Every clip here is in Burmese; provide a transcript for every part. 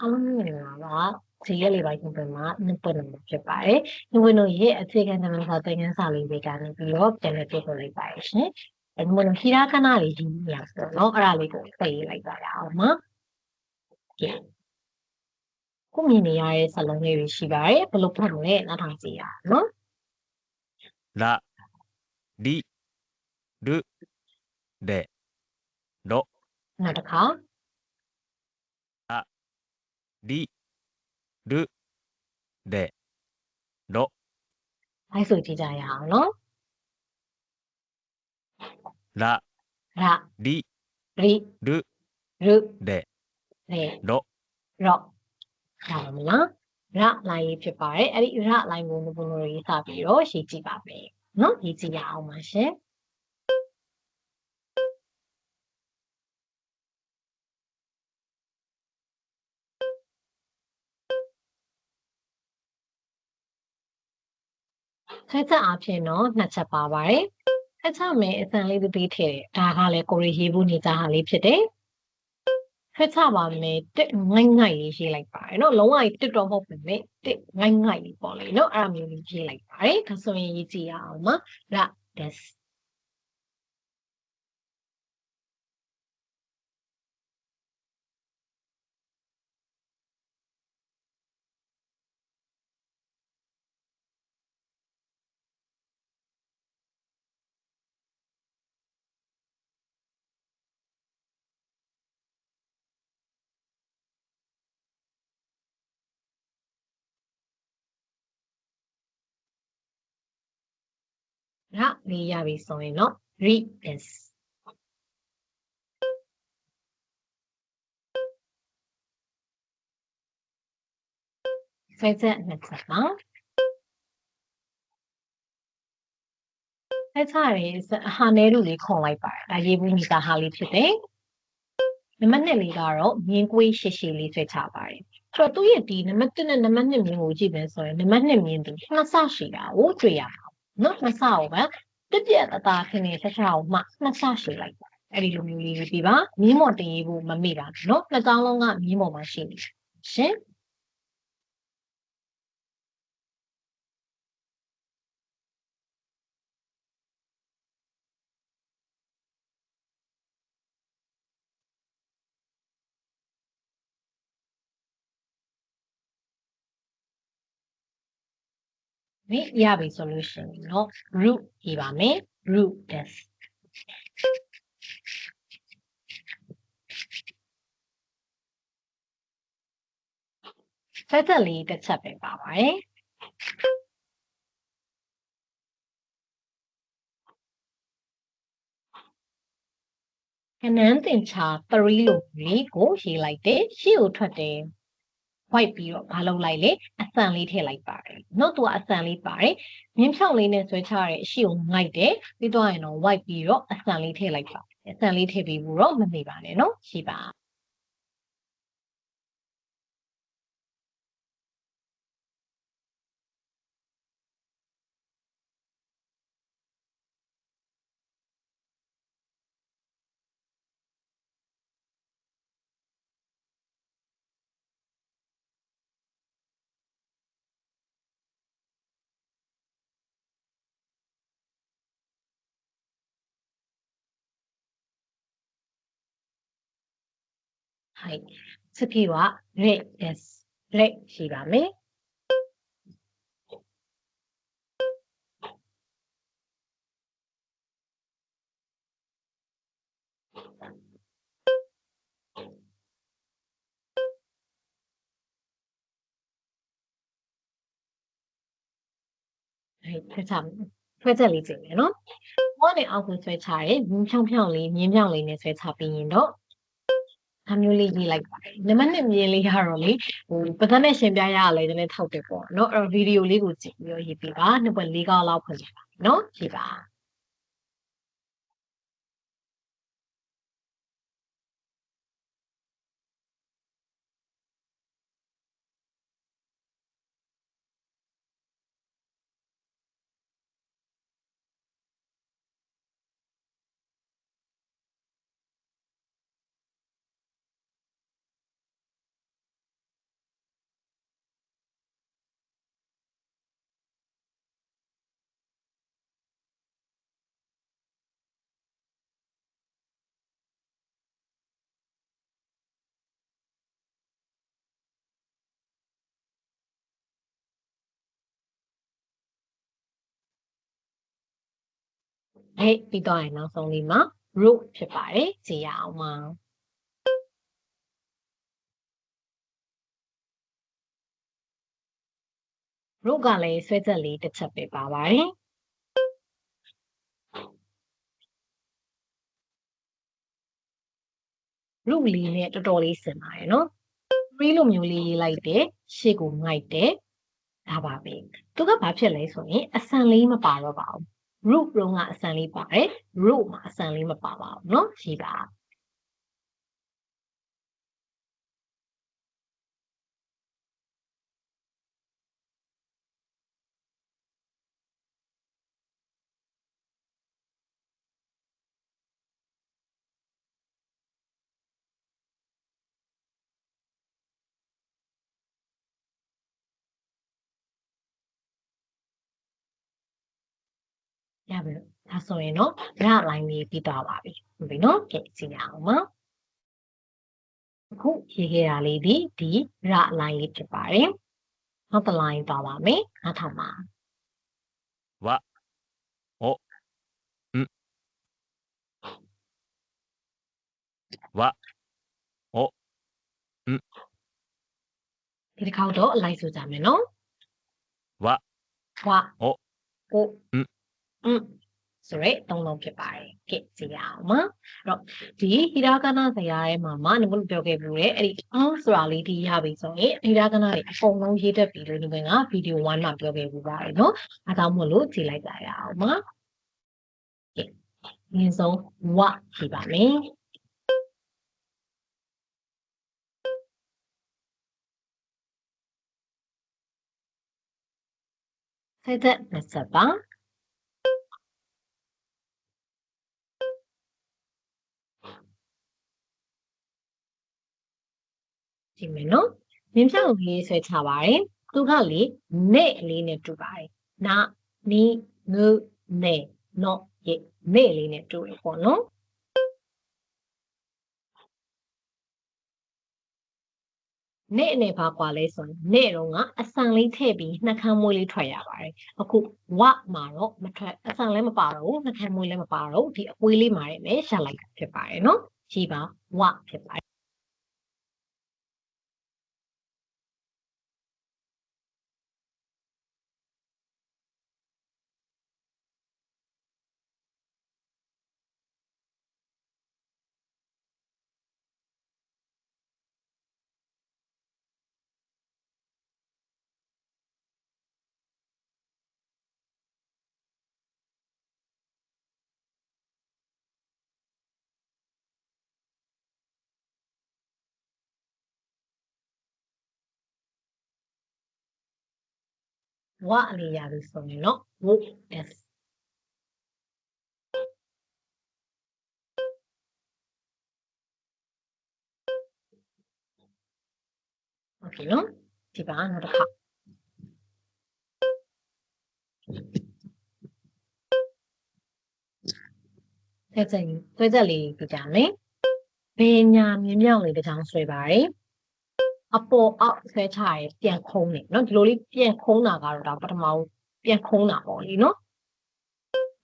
အားလုံးမြင်လာပါဒီရက်လေးပိုင်းပုံမှာနှစ်ပွင့်နေဖြစ်ပါတယ်။ဒီဝင်လို့ရဲ့အခြေခံသမစာသင်ခန်းစာလေးတွေကနေပြီးတော့ပြန်လည်ပြည့်စုံလိုက်ပါရှင်။အဲဒီမလို့ဟိရာကနာလေးကြီးနေရဆိုတော့အဲ့ဒါလေးကိုဖတ်ရေးလိုက်ပါရအောင်မ။ခုမြင်နေရတဲ့စာလုံးလေးတွေရှိပါတယ်။ဘယ်လိုဖတ်မလဲနားထောင်ကြည့်ရအောင်နော်။လာဒီဒုဒေတော့နောက်တစ်ခါ リ、ル、レ、ロ、 လိုက်ဆိုကြည့်ကြရအောင်နော် ラ、 ။ရ リ、 ရီ ル、 ရု レ、 လေ ロ、 ရော့ရပါမလားရလိုင်းလေးဖြစ်ပါတယ်အဲ့ဒီရလိုင်းကိုဘုံဘုံရေးစပြီးတော့ရှင်းကြည့်ပါမယ်နော်ရေးကြည့်ရအောင်ပါရှင် ဆက်ချက်အဖြစ်တော့နှစ်ချက်ပါပါတယ်ဆက်ချက်မယ်အစံလေးတစ်ပေးထည့်တယ်ဒါကလည်းကိုရီရေးဖို့နေကြဟာလေးဖြစ်တယ်ဖက်ချပါမယ်တစ်ငိုင်းငိုင်းလေးရေးလိုက်ပါတယ်နော်လုံးဝတစ်တော့မဟုတ်ပါနဲ့တစ်ငိုင်းငိုင်းလေးပေါ့လေနော်အဲ့အမျိုးလေးရေးလိုက်ပါတယ်ဒါဆိုရင်ရေးကြည့်ရအောင်ပါရ this ရလေးရပြီဆိုရင်တော့ read this ဆက်ချက်နှစ်ချက်ပါဆက်ချရယ်ဟာနဲလူလေးခုံလိုက်ပါတယ်ဒါရေးဘူးမိသားဟာလေးဖြစ်တယ်နံပါတ်2လေးကတော့မြင်းကွေးရှည်ရှည်လေးဆွဲချပါတယ်ဆိုတော့သူ့ရဲ့ဒီနံပါတ်1နဲ့နံပါတ်2မြင်းကိုကြည့်မယ်ဆိုရင်နံပါတ်2မြင်းသူနှစ်ဆရှိတာကိုတွေ့ရမှာ နော်နှစ်ဆကိုပဲပြက်ပြက်အသားခင်းနေဆက်ချအောင်မှနှစ်ဆရှိလိုက်ပါအဲ့ဒီလိုမျိုးလေးရေးပြပါမြင်းမော်တင်ရေးဖို့မမေ့ပါဘူးနော်နှစ်ကောင်းလုံးကမြင်းမော်မှာရှိနေတယ်ရှင် မိရပြီဆိုလို့ရှိရင်တော့ root ရေးပါမယ် root this ဆက်သက်လေးတစ်ချက်ပဲပါပါတယ်ခဏန်းတင်ချာ3လို့လေးကိုရေးလိုက်တယ်ရှေ့ကိုထွက်တယ် white ပြီးတော့မလုပ်လိုက်လေအဆန်လေးထည့်လိုက်ပါတယ်။နော်သူကအဆန်လေးပါတယ်။မြင်းဖြောင်းလေးနဲ့ဆွဲချရတဲ့အရှိကိုငိုက်တယ်။ပြီးတော့ရင်တော့ white ပြီးတော့အဆန်လေးထည့်လိုက်ပါတယ်။အဆန်လေးထည့်ပြီးဘူးတော့မမေ့ပါနဲ့နော်။ရှိပါ はい。次は、レです。レ、しばめ。はい、ဖွင့်ချဖွင့်ချက်လေးကြည့်မယ်နော်။ဘောနဲ့အောက်ကိုဆွဲချရဲမြင်းဖြောင်းဖြောင်းလေးမြင်းဖြောင်းလေးနဲ့ဆွဲချပြီးရင်တော့ ဒါမျိုးလေးရေးလိုက်ပါတယ်။နံပါတ်1မြင်းလေးကတော့လေဟိုပဒတ်နဲ့ရှင်ပြရရလဲနည်းနည်းထောက်တယ်ပေါ့နော်။အဲ့တော့ဗီဒီယိုလေးကိုကြည့်ပြီးတော့ရေးပြပါ။နှစ်ပွင့်၄ကောက်လောက်ဖွင့်ပြပါနော်။ရေးပါ။ ဟဲ့ပြီးတော့ရင်နောက်ဆုံးလေးမှာ root ဖြစ်ပါတယ်ကြည့်ရအောင်ပါ root ကလည်းဆွဲချက်လေးတစ်ချက်ပဲပါပါတယ် root လေးနဲ့တော်တော်လေးဆင်ပါတယ်နော် free လိုမျိုးလေးရေးလိုက်တယ်ရှေ့ကိုငိုက်တယ်ဒါပါပဲသူကဘာဖြစ်လဲဆိုရင်အဆန်လေးမပါတော့ပါဘူး root ရုံးကအဆန်လေးပါတယ် root မှာအဆန်လေးမပါပါဘူးเนาะရှိပါ ရပြီလို့ဒါဆိုရင်တော့ရလိုင်းလေးပြီးသွားပါပြီဟုတ်ပြီနော်ကဲကြည့်ရအောင်ပါအခုရေးခဲ့တာလေးဒီဒီရလိုင်းလေးဖြစ်ပါတယ်နောက်တစ်လိုင်းပါပါမယ်နောက်ထောင်ပါဝโอ้อืมวะโอ้อืมဒီတစ်ခါတော့အလိုက်ဆိုကြမယ်နော်ဝะဝะโอ้โอ้อืม อืมဆိုရဲသုံးလုံးဖြစ်ပါတယ်ကဲကြည့်ရအောင်ပါအဲ့တော့ဒီဟိရာကနာဇရာရဲ့မှာမနမလို့ပြောခဲ့ပြီးလေအဲ့ဒီအောင်ဆိုတာလေးဒီရပြီဆိုရင်ဟိရာကနာတွေအကုန်လုံးရေးတတ်ပြီလို့ဒီဘက်ကဗီဒီယို1မှာပြောခဲ့ပြီးပါတယ်နော်အဲဒါမို့လို့ကြည့်လိုက်ကြရအောင်ပါကဲအရင်ဆုံးဝကြည့်ပါမယ်ဆက်သက်မဆက်ပါ ကြည့်မယ်နော်မြင်းဖြောင့်လေးဆွဲချပါတယ်သူကလေနဲ့လေးနဲ့တူပါတယ်နာနီငုနဲ့နော်ရေနဲ့လေးနဲ့တူတယ်ပေါ့နော်နဲ့နဲ့ဘာကွာလဲဆိုရင်နဲ့တော့ကအဆန်လေးထည့်ပြီးနှာခမ်းမွေးလေးထွက်ရပါတယ်အခုဝမှာတော့မထွက်အဆန်လည်းမပါတော့ဘူးနှာခမ်းမွေးလည်းမပါတော့ဘူးဒီအကွေးလေးမှာလည်းရလိုက်တာဖြစ်ပါတယ်နော်ကြည့်ပါဝဖြစ်ပါတယ် ဝအလေးရပြီဆိုရင်တော့ဝ s โอเคနော်ဒီပါနောက်တစ်ခါဆက်ချက်ဆွဲချက်လေးပြကြမယ်ဘယ်ညာမြင်မြောက်လေးတစ်ချောင်းဆွဲပါတယ် အပေါ်အောက်ဆွဲချရဲပြန်ခုံးနေเนาะဒီလိုလေးပြန်ခုံးတာကတော့ဒါပထမဦးပြန်ခုံးတာပေါ့လေเนาะ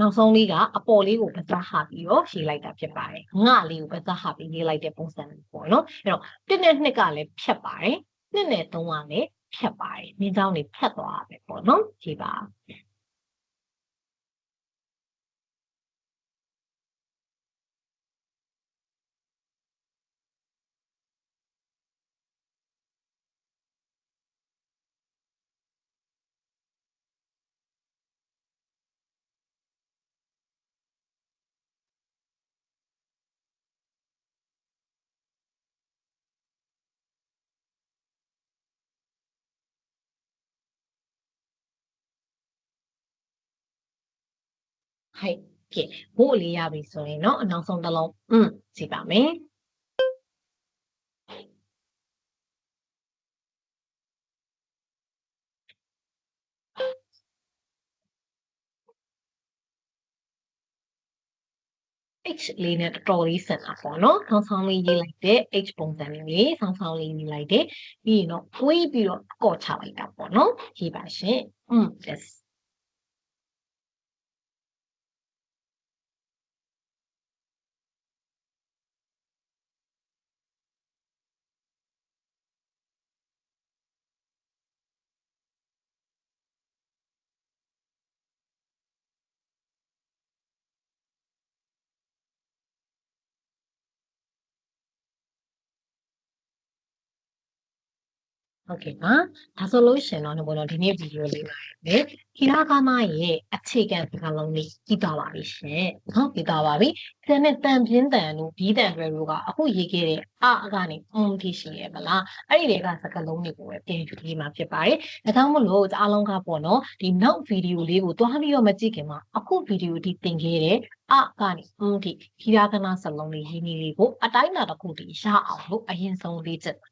နောက်ဆုံးလေးကအပေါ်လေးကိုပစားဟာပြီးတော့ရှည်လိုက်တာဖြစ်ပါတယ်ငှလေးကိုပစားဟာပြီးရေးလိုက်တဲ့ပုံစံပေါ့เนาะအဲ့တော့တစ်နဲ့နှစ်ကလည်းဖြတ်ပါတယ်နှစ်နဲ့သုံးကလည်းဖြတ်ပါတယ်မြင်းချောင်းတွေဖြတ်သွားပဲပေါ့เนาะကြည့်ပါ ဟဲ့ကဲဘို့လေးရပြီဆိုရင်เนาะအနောက်ဆုံးတစ်လုံးอืมကြည့်ပါမယ် H လေးနဲ့တော်တော်လေးဆင်တာပေါ့နော်။ဆောင်းဆောင်းလေးရေးလိုက်တဲ့ H ပုံစံမျိုးလေးဆောင်းဆောင်းလေးရေးလိုက်တဲ့ပြီးရင်တော့ဝေးပြီးတော့ကော့ချလိုက်တာပေါ့နော်။ရေးပါရှင်။ Mm yes ဟုတ်ကဲ့ပါဒါဆိုလို့ရှရင်တော့ဘုံတော့ဒီနေ့ဗီဒီယိုလေးမှာလေခိရာကာမရဲ့အခြေခံစကားလုံးလေးပြီးသွားပါပြီရှင်ဟုတ်ပြီးသွားပါပြီဆယ်နဲ့တန်ပြင်းတန်တို့ဘီးတန်တွေတို့ကအခုရေးခဲ့တဲ့အအကနေအုံထိရှိရမလားအဲ့ဒီတွေကစကားလုံးတွေကိုပဲပြင်ယူလေးမှာဖြစ်ပါတယ်ဒါကြောင့်မလို့အားလုံးကပေါ့နော်ဒီနောက်ဗီဒီယိုလေးကိုတွားပြီးတော့မကြည့်ခင်မှာအခုဗီဒီယိုဒီတင်ခဲ့တဲ့အကနေအုံထိခိရာကနာစလုံးလေးရင်းနေလေးကိုအတိုင်းအတာတစ်ခုတည်းရအောင်လို့အရင်ဆုံးလေးချက်လေ့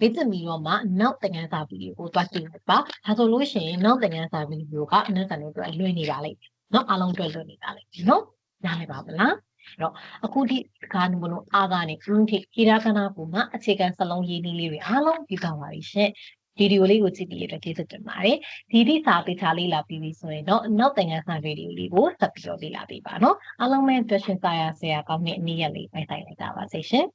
ကျင့်ပြီးတော့မှနောက်သင်ခန်းစာဗီဒီယိုကိုတွားကြည့်ပါဒါဆိုလို့ရှိရင်နောက်သင်ခန်းစာဗီဒီယိုကအနည်းဆုံးအတွက်လွှဲနေပါလိမ့်မယ်เนาะအားလုံးအတွက်လွှဲနေပါလိမ့်မယ်เนาะနားလည်ပါမလားအဲ့တော့အခုဒီကာနုမလို့အာကနေအင်းထိခိရာကနာကူမှာအခြေခံစလုံးရင်းနှီးလေးတွေအားလုံးပြီးသွားပါပြီရှင်ဗီဒီယိုလေးကိုကြည့်ပြီးရတဲ့ကျေးဇူးတင်ပါတယ်ဒီဒီစာပေချာလေးလာပြီးပြီဆိုရင်တော့နောက်သင်ခန်းစာဗီဒီယိုလေးကိုဆက်ပြီးတော့လေ့လာပေးပါเนาะအားလုံးပဲတွေ့ရှင်စာရဆရာကောင်းတဲ့အနည်းရလေးပိုင်ဆိုင်လိုက်ကြပါစေရှင်